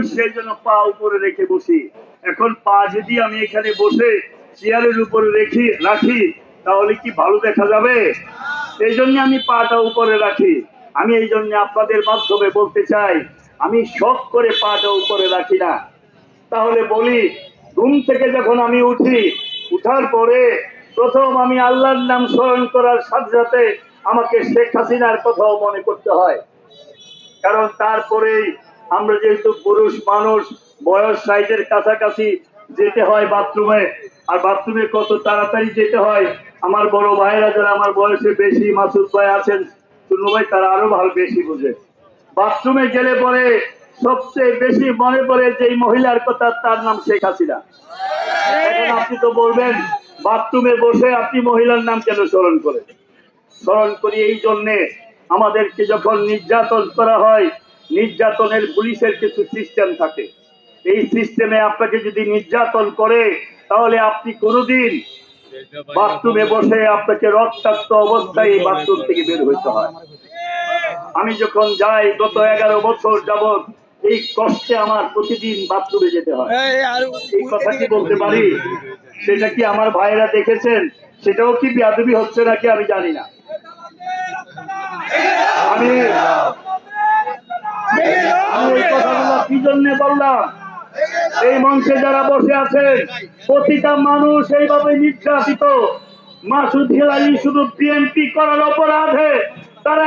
অবশ্যই যেন পা উপরে রেখে বসি। এখন পা যদি আমি এখানে বসে চেয়ারের উপরে রেখি রাখি, তাহলে কি ভালো দেখা যাবে? এই জন্য আমি পাটা উপরে রাখি। আমি এই জন্য আপনাদের মাধ্যমে বলতে চাই, আমি শখ করে পাটা উপরে রাখি না। তাহলে বলি, ঘুম থেকে যখন আমি উঠি, উঠার পরে প্রথম আমি আল্লাহর নাম স্মরণ করার সাথে সাথে আমাকে শেখ হাসিনার কথাও মনে করতে হয়। কারণ তারপরেই আমরা যেহেতু পুরুষ, মানুষ, বয়স, সাইজের কাছাকাছি যেতে হয় বাথরুমে, আর বাথরুমে কত তাড়াতাড়ি যেতে হয়, আমার বড় ভাইরা যারা আমার বয়সে বেশি মাসুদ ভাই আছেন চুন্নু ভাই, তারা আরও ভালো বেশি বুঝে। বাথরুমে গেলে পরে সবচেয়ে বেশি মনে পড়ে যে মহিলার কথা, তার নাম শেখ হাসিনা। আপনি তো বলবেন, বাথরুমে বসে আপনি মহিলার নাম কেন স্মরণ করেন? স্মরণ করি এই জন্যে আমাদেরকে যখন নির্যাতন করা হয় নির্যাতনের পুলিশের কিছু সিস্টেম থাকে। এই সিস্টেমে আপনাকে যদি নির্যাতন করে তাহলে আপনি কোনোদিন বাথরুমে বসে আপনাকে রক্তাক্ত অবস্থায় এই বাথরুম থেকে বের হইতে হয়। আমি যখন যাই গত এগারো বছর যাবৎ এই কষ্টে আমার প্রতিদিন বাথরুমে যেতে হয়। এই কথা কি বলতে পারি? সেটা কি আমার ভাইরা দেখেছেন? সেটাও কি বিয়াদবি হচ্ছে নাকি আমি জানি না আমি আমি এই কথাগুলো কি জন্য বললাম? এই মঞ্চে যারা বসে আছেন, প্রতিটা মানুষ এইভাবে নির্যাতিত। মাসুদ হিলালি শুধু বিএনপি করার অপরাধে, তারা